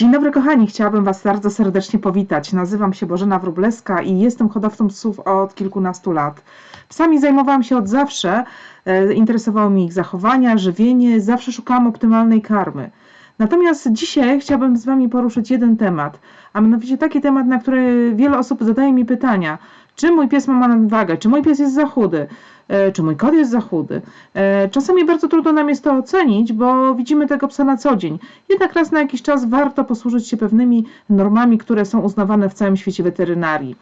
Dzień dobry kochani, chciałabym Was bardzo serdecznie powitać. Nazywam się Bożena Wróblewska i jestem hodowcą psów od kilkunastu lat. Psami zajmowałam się od zawsze, e, interesowało mnie ich zachowania, żywienie, zawsze szukałam optymalnej karmy. Natomiast dzisiaj chciałabym z Wami poruszyć jeden temat, a mianowicie taki temat, na który wiele osób zadaje mi pytania. Czy mój pies ma nadwagę? Czy mój pies jest za chudy? E, Czy mój kot jest za chudy? E, Czasami bardzo trudno nam jest to ocenić, bo widzimy tego psa na co dzień. Jednak raz na jakiś czas warto posłużyć się pewnymi normami, które są uznawane w całym świecie weterynarii.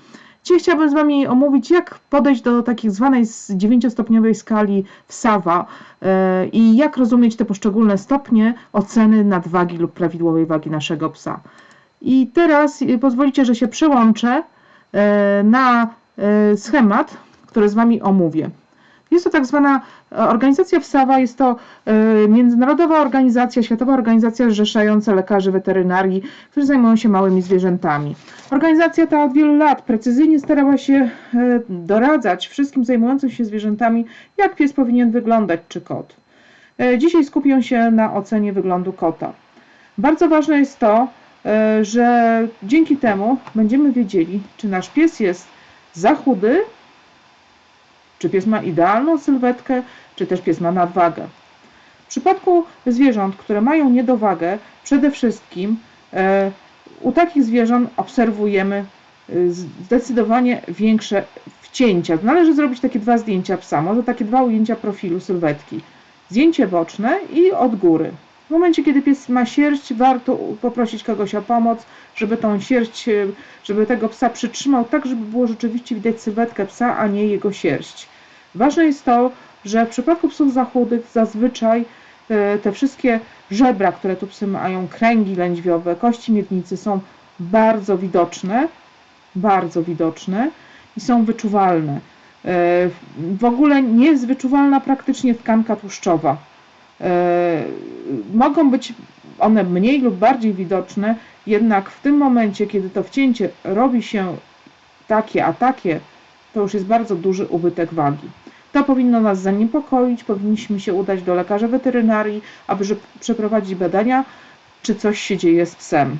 Dzisiaj chciałabym z Wami omówić, jak podejść do takiej zwanej z- dziewięciostopniowej skali WSAWA e, i jak rozumieć te poszczególne stopnie oceny nadwagi lub prawidłowej wagi naszego psa. I teraz pozwolicie, że się przełączę na schemat, który z Wami omówię. Jest to tak zwana e, organizacja WSAWA, jest to e, międzynarodowa organizacja, światowa organizacja zrzeszająca lekarzy weterynarii, którzy zajmują się małymi zwierzętami. Organizacja ta od wielu lat precyzyjnie starała się e, doradzać wszystkim zajmującym się zwierzętami, jak pies powinien wyglądać czy kot. Dzisiaj skupię się na ocenie wyglądu kota. Bardzo ważne jest to, że dzięki temu będziemy wiedzieli, czy nasz pies jest za chudy, czy pies ma idealną sylwetkę, czy też pies ma nadwagę. W przypadku zwierząt, które mają niedowagę, przede wszystkim e, u takich zwierząt obserwujemy e, zdecydowanie większe wcięcia. Należy zrobić takie dwa zdjęcia psa, może takie dwa ujęcia profilu sylwetki. Zdjęcie boczne i od góry. W momencie, kiedy pies ma sierść, warto poprosić kogoś o pomoc, żeby tą sierść, e, żeby tego psa przytrzymał, tak żeby było rzeczywiście widać sylwetkę psa, a nie jego sierść. Ważne jest to, że w przypadku psów zachudych zazwyczaj e, te wszystkie żebra, które tu psy mają, kręgi lędźwiowe, kości miednicy są bardzo widoczne, bardzo widoczne i są wyczuwalne. E, W ogóle nie jest wyczuwalna praktycznie tkanka tłuszczowa. E, Mogą być one mniej lub bardziej widoczne, jednak w tym momencie, kiedy to wcięcie robi się takie, a takie, to już jest bardzo duży ubytek wagi. To powinno nas zaniepokoić, powinniśmy się udać do lekarza weterynarii, aby przeprowadzić badania, czy coś się dzieje z psem.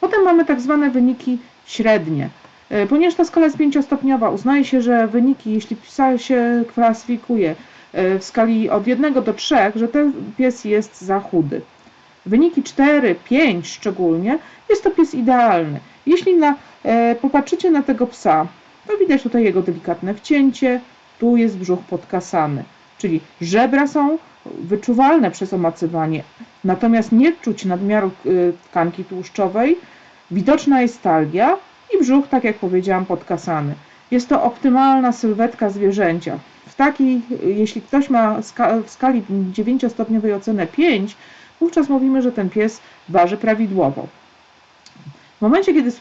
Potem mamy tak zwane wyniki średnie. E, Ponieważ ta skala jest pięciostopniowa, uznaje się, że wyniki, jeśli psa się klasyfikuje w skali od 1 do 3, że ten pies jest za chudy. Wyniki 4, 5 szczególnie, jest to pies idealny. Jeśli na, e, popatrzycie na tego psa, to widać tutaj jego delikatne wcięcie, tu jest brzuch podkasany, czyli żebra są wyczuwalne przez omacywanie, natomiast nie czuć nadmiaru y, tkanki tłuszczowej, widoczna jest talia i brzuch, tak jak powiedziałam, podkasany. Jest to optymalna sylwetka zwierzęcia. Y, jeśli ktoś ma w skali 9-stopniowej ocenę 5, wówczas mówimy, że ten pies waży prawidłowo. W momencie, kiedy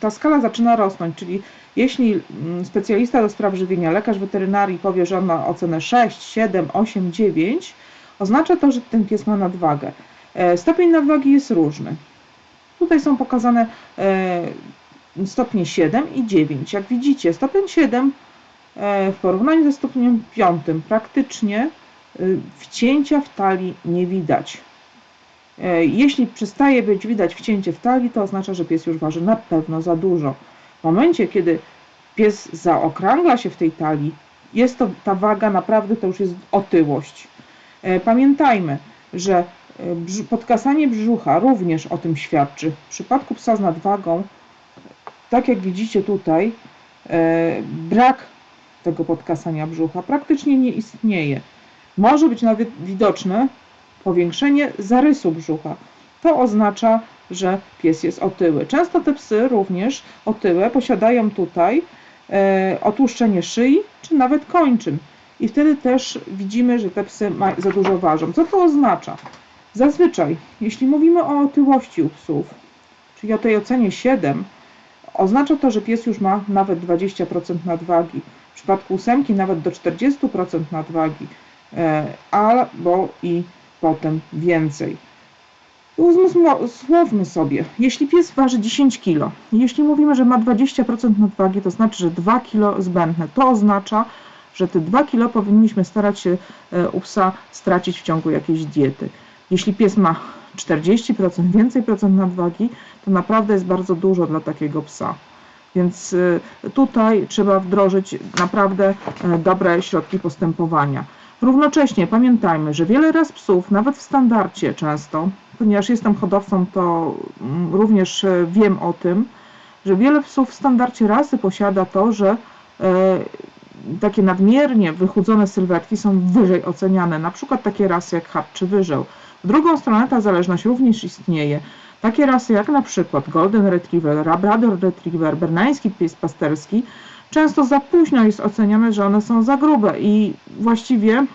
ta skala zaczyna rosnąć, czyli jeśli mm, specjalista do spraw żywienia, lekarz weterynarii powie, że on ma ocenę 6, 7, 8, 9, oznacza to, że ten pies ma nadwagę. E, Stopień nadwagi jest różny. Tutaj są pokazane e, stopnie 7 i 9. Jak widzicie, stopień 7 e, w porównaniu ze stopniem 5 praktycznie y, wcięcia w talii nie widać. E, Jeśli przestaje być widać wcięcie w talii, to oznacza, że pies już waży na pewno za dużo. W momencie, kiedy pies zaokrągla się w tej talii, jest to ta waga naprawdę to już jest otyłość. E, Pamiętajmy, że e, podkasanie brzucha również o tym świadczy. W przypadku psa z nadwagą, tak jak widzicie tutaj, e, brak tego podkasania brzucha praktycznie nie istnieje. Może być nawet widoczne powiększenie zarysu brzucha. To oznacza, że pies jest otyły. Często te psy również otyłe posiadają tutaj e, otłuszczenie szyi czy nawet kończyn. I wtedy też widzimy, że te psy ma, za dużo ważą. Co to oznacza? Zazwyczaj, jeśli mówimy o otyłości u psów, czyli o tej ocenie 7, oznacza to, że pies już ma nawet 20% nadwagi. W przypadku ósemki nawet do 40% nadwagi, e, albo i potem więcej. Uzmysłowmy sobie, jeśli pies waży 10 kg, jeśli mówimy, że ma 20% nadwagi, to znaczy, że 2 kg zbędne. To oznacza, że te 2 kg powinniśmy starać się e, u psa stracić w ciągu jakiejś diety. Jeśli pies ma 40%, więcej procent nadwagi, to naprawdę jest bardzo dużo dla takiego psa. Więc y, tutaj trzeba wdrożyć naprawdę e, dobre środki postępowania. Równocześnie pamiętajmy, że wiele raz psów, nawet w standardzie często, ponieważ jestem hodowcą, to mm, również e, wiem o tym, że wiele psów w standardzie rasy posiada to, że takie nadmiernie wychudzone sylwetki są wyżej oceniane, na przykład takie rasy jak Hart czy Wyżeł. W drugą stronę ta zależność również istnieje. Takie rasy jak na przykład Golden Retriever, Labrador Retriever, berneński pies pasterski, często za późno jest oceniane, że one są za grube i właściwie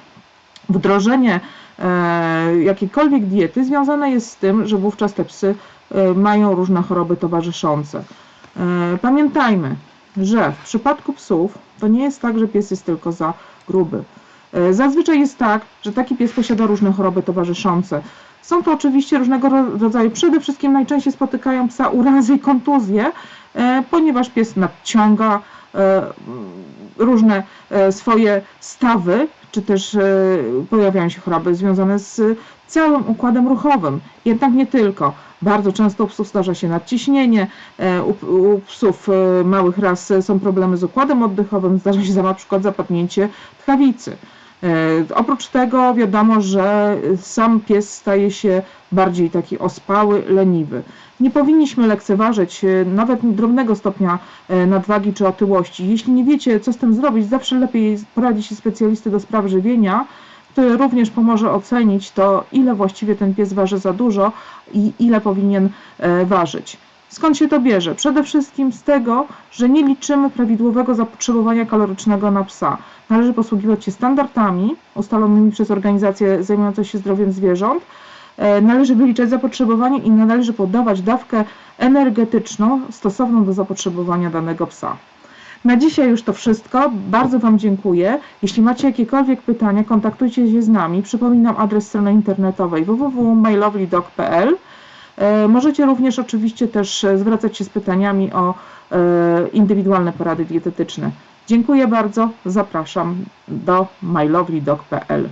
wdrożenie e, jakiejkolwiek diety związane jest z tym, że wówczas te psy e, mają różne choroby towarzyszące. E, Pamiętajmy, że w przypadku psów to nie jest tak, że pies jest tylko za gruby. E, Zazwyczaj jest tak, że taki pies posiada różne choroby towarzyszące. Są to oczywiście różnego ro- rodzaju, przede wszystkim najczęściej spotykają psa urazy i kontuzje, e, ponieważ pies nadciąga e, różne e, swoje stawy, czy też pojawiają się choroby związane z całym układem ruchowym. Jednak nie tylko. Bardzo często u psów zdarza się nadciśnienie, u, psów małych ras są problemy z układem oddechowym, zdarza się na przykład zapadnięcie tchawicy. E, Oprócz tego wiadomo, że sam pies staje się bardziej taki ospały, leniwy. Nie powinniśmy lekceważyć e, nawet drobnego stopnia e, nadwagi czy otyłości. Jeśli nie wiecie, co z tym zrobić, zawsze lepiej poradzić się specjalisty do spraw żywienia, który również pomoże ocenić to, ile właściwie ten pies waży za dużo i ile powinien ważyć. Skąd się to bierze? Przede wszystkim z tego, że nie liczymy prawidłowego zapotrzebowania kalorycznego na psa. Należy posługiwać się standardami ustalonymi przez organizacje zajmujące się zdrowiem zwierząt. E, Należy wyliczać zapotrzebowanie i należy podawać dawkę energetyczną stosowną do zapotrzebowania danego psa. Na dzisiaj już to wszystko. Bardzo Wam dziękuję. Jeśli macie jakiekolwiek pytania, kontaktujcie się z nami. Przypominam adres strony internetowej www.mailovlydog.pl. E, Możecie również oczywiście też e, zwracać się z pytaniami o e, indywidualne porady dietetyczne. Dziękuję bardzo. Zapraszam do mylovlydog.pl.